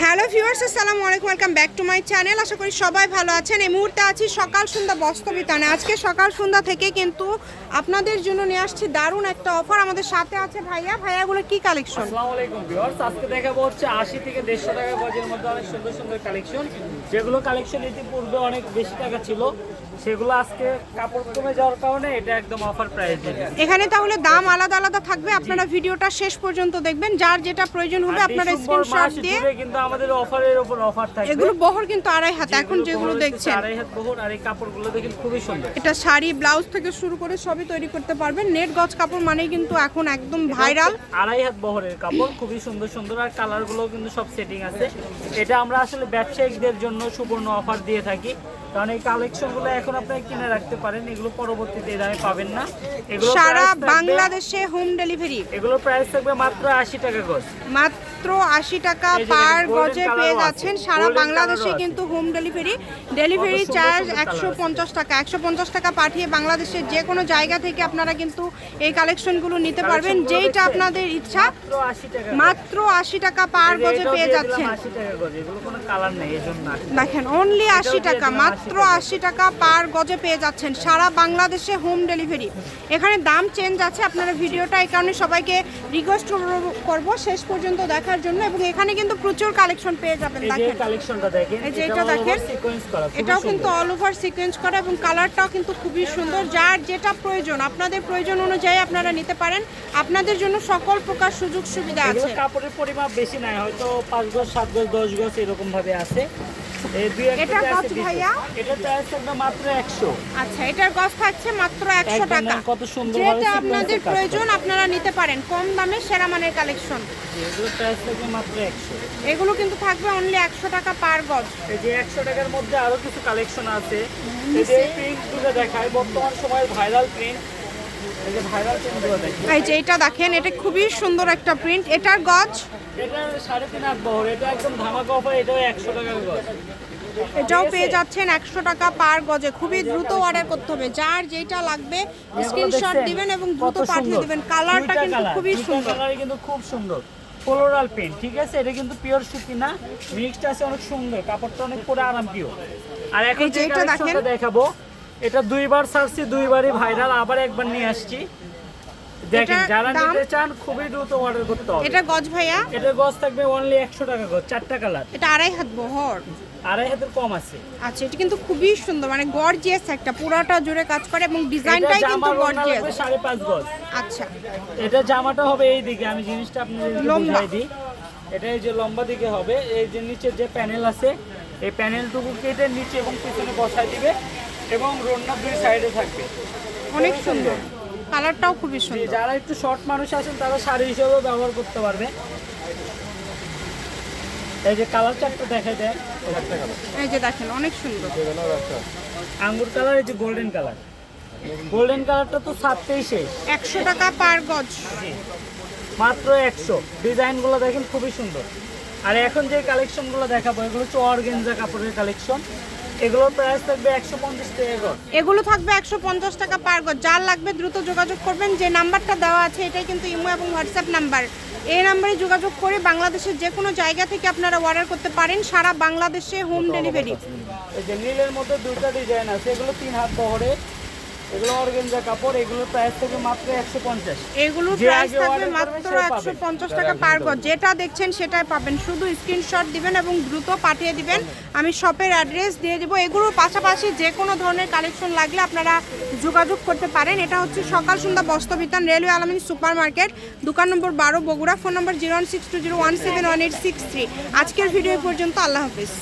Ha- hello viewers আসসালামু আলাইকুম welcome back to my channel. আশা করি সবাই ভালো আছেন। এই মুহূর্তে আছি সকাল সন্ধ্যা বস্তবিতানে আজকে সকাল সন্ধ্যা থেকে কিন্তু আপনাদের জন্য নিয়ে আসছি দারুণ একটা অফার আমাদের সাথে আছে ভাইয়া। ভাইয়াগুলো কি কালেকশন আসসালামু আলাইকুম ভিউয়ার্স আজকে দেখাবো হচ্ছে আশি থেকে দেড়শো টাকা গজের মধ্যে অনেক সুন্দর সুন্দর কালেকশন যেগুলো কালেকশন ইতিপূর্বে অনেক বেশি টাকা ছিল সেগুলো আজকে কাপড় কমে যাওয়ার কারণে এটা একদম অফার প্রাইস এখানে তাহলে দাম আলাদা আলাদা থাকবে। আপনারা ভিডিওটা শেষ পর্যন্ত দেখবেন। যার যেটা প্রয়োজন হবে আপনারা স্ক্রিনশট দিয়ে কিন্তু আমাদের অফারের উপর অফার এগুলো বহর কিন্তু আড়াই হাত এখন যেগুলো দেখছেন। আড়াই হাত বহর আর এই কাপড়গুলো দেখেন খুবই সুন্দর। এটা শাড়ি ব্লাউজ থেকে শুরু করে সবই তৈরি করতে পারবেন। নেট গজ কাপড় মানেই কিন্তু এখন একদম ভাইরাল। আড়াই হাত বহরের কাপড় খুবই সুন্দর সুন্দর আর কালারগুলো কিন্তু সব সেটিং আছে। এটা আমরা আসলে ব্যবসায়িকদের জন্য সুবর্ণ অফার দিয়ে থাকি। কারণ এই কালেকশনগুলো এখন আপনারা কিনে রাখতে পারেন এগুলো পরবর্তীতে দামে পাবেন না। এগুলো সারা বাংলাদেশে হোম ডেলিভারি এগুলো প্রাইস থাকবে মাত্র আশি টাকা গজ। মাত্র আশি টাকা পার গজে colour পেয়ে যাচ্ছেন। সারা বাংলাদেশে। কিন্তু হোম ডেলিভারি ডেলিভারি চার্জ একশো পঞ্চাশ টাকা একশো পঞ্চাশ টাকা পাঠিয়ে বাংলাদেশের যে কোনো জায়গা থেকে আপনারা কিন্তু এই কালেকশনগুলো নিতে পারবেন। যেইটা আপনাদের ইচ্ছা মাত্র আশি টাকা পার গজে পেয়ে যাচ্ছেন। আশি টাকা গজ। এগুলো কোনো কালার নেই এই জন্য 80 দেখেন অনলি আশি টাকা মাত্র আশি টাকা পার গজে পেয়ে যাচ্ছেন সারা বাংলাদেশে হোম ডেলিভারি এখানে দাম চেঞ্জ আছে আপনারা ভিডিওটা এই কারণে সবাইকে রিকোয়েস্ট করব শেষ পর্যন্ত দেখার জন্য এবং এখানে কিন্তু প্রচুর কালেকশন পেয়ে যাবেন দেখেন। কালেকশনটা দেখেন এই যে এটা দেখেন। সিকোয়েন্স করা এটাও কিন্তু অল ওভার সিকোয়েন্স করা এবং কালারটাও কিন্তু খুবই সুন্দর। যার যেটা প্রয়োজন আপনাদের প্রয়োজন অনুযায়ী আপনারা নিতে পারেন। আপনাদের জন্য সকল প্রকার সুযোগ সুবিধা আছে। কাপড়ের পরিমাপ বেশি নাই হয়তো পাঁচ গজ সাত গজ দশ গজ এরকম ভাবে আছে। কত ভাইয়া? প্রাইস মাত্র আচ্ছা এটার গজ থাকছে মাত্র একশো একদম টাকা। কত সুন্দর যেটা আপনাদের প্রয়োজন আপনারা নিতে পারেন। কম দামে সেরা মানের কালেকশন। এগুলোর প্রাইস থাকবে মাত্র একশো। এগুলো কিন্তু থাকবে অনলি একশো টাকা পার গজ। এই যে একশো টাকার মধ্যে আরও কিছু কালেকশন আছে। এই যে দেখায় বর্তমান সময়ের ভাইরাল প্রিন্ট এই যে এটা দেখেন এটা খুবই সুন্দর একটা প্রিন্ট এটার গজ? এটাও? পেয়ে যাচ্ছেন একশো টাকা পার গজে। খুবই দ্রুত অর্ডার করতে হবে। যার যেটা লাগবে স্ক্রিনশট? দিবেন এবং দ্রুত পাঠিয়ে দিবেন। কালারটা কিন্তু খুবই সুন্দর। কিন্তু খুব সুন্দর। ফ্লোরাল পেন্ট ঠিক আছে? এটা কিন্তু পিওর সুতি না। মিক্সড আছে অনেক সুন্দর। কাপড়টা অনেক পরে আরাম পিওর আর এখন এই যে যে এটা কালেকশনটা দেখেন। দেখাবো এটা দুইবার ছাড়ছি দুইবারই ভাইরাল আবার একবার নিয়ে আসছি। দেখেন যারা নিতে চান খুবই দ্রুত অর্ডার করতে হবে। এটা গজ ভাইয়া? এটা গজ থাকবে অনলি একশো টাকা গজ চারটা কালার এটা আড়াই হাত বহর। আড়াই হাতের কম আছে। আচ্ছা এটা কিন্তু খুবই সুন্দর মানে গর্জিয়াস একটা পুরাটা জুড়ে কাজ করে এবং ডিজাইনটাই কিন্তু গর্জিয়াস লাগবে সাড়ে পাঁচ গজ। আচ্ছা। এটা জামাটা হবে এই দিকে আমি জিনিসটা আপনাদের লম্বা। দিই। এটা এই যে লম্বা দিকে হবে এই যে নিচের যে প্যানেল আছে এই প্যানেলটুকু কেটে নিচে এবং পিছনে বসাই দিবে। এবং রোডনা দুই সাইডে থাকবে। অনেক সুন্দর। কালারটাও খুবই সুন্দর। যারা একটু শর্ট মানুষ আছেন তারা শাড়ি হিসেবেও ব্যবহার করতে পারবে। এই যে কালার চারটা দেখা যায় এই যে দেখেন অনেক সুন্দর। আঙ্গুর কালার এই যে গোল্ডেন কালার গোল্ডেন কালারটা তো সাততেই শেষ। একশো টাকা পার গজ। মাত্র একশো। ডিজাইনগুলো দেখেন খুবই সুন্দর। আর এখন যে কালেকশনগুলো দেখাবো এগুলো হচ্ছে অর্গেনজা কাপড়ের কালেকশন প্রাইস থাকবে একশো পঞ্চাশ টাকা এগুলো থাকবে একশো পঞ্চাশ টাকা পার গজ। যার লাগবে দ্রুত যোগাযোগ করবেন। যে নাম্বারটা দেওয়া আছে এটাই কিন্তু ইমো এবং হোয়াটসঅ্যাপ নাম্বার। এই নাম্বারে যোগাযোগ করে বাংলাদেশের যে কোনো জায়গা থেকে আপনারা অর্ডার করতে পারেন। সারা বাংলাদেশে হোম ডেলিভারি এই যে নীলের মধ্যে দুইটা ডিজাইন আছে। এগুলো তিন হাত বহরে এগুলো অর্গেনজা কাপড় এগুলোর প্রাইস থাকবে মাত্র একশো পঞ্চাশ। এগুলোর প্রাইস থাকবে মাত্র সে পাবে। একশো পঞ্চাশ টাকা পার গজ। যেটা দেখছেন সেটাই পাবেন। শুধু স্ক্রিনশট দিবেন এবং দ্রুত পাঠিয়ে দিবেন। আমি শপের অ্যাড্রেস দিয়ে দেবো। এগুলোর পাশাপাশি যে কোনো ধরনের কালেকশন লাগলে আপনারা যোগাযোগ করতে পারেন। এটা হচ্ছে Sakal Sandhya Bastrabitan railway Alamin super market দোকান নম্বর বারো Bogura phone number zero one six two zero one seven one eight six three. আজকের ভিডিও পর্যন্ত। আল্লাহ হাফিজ।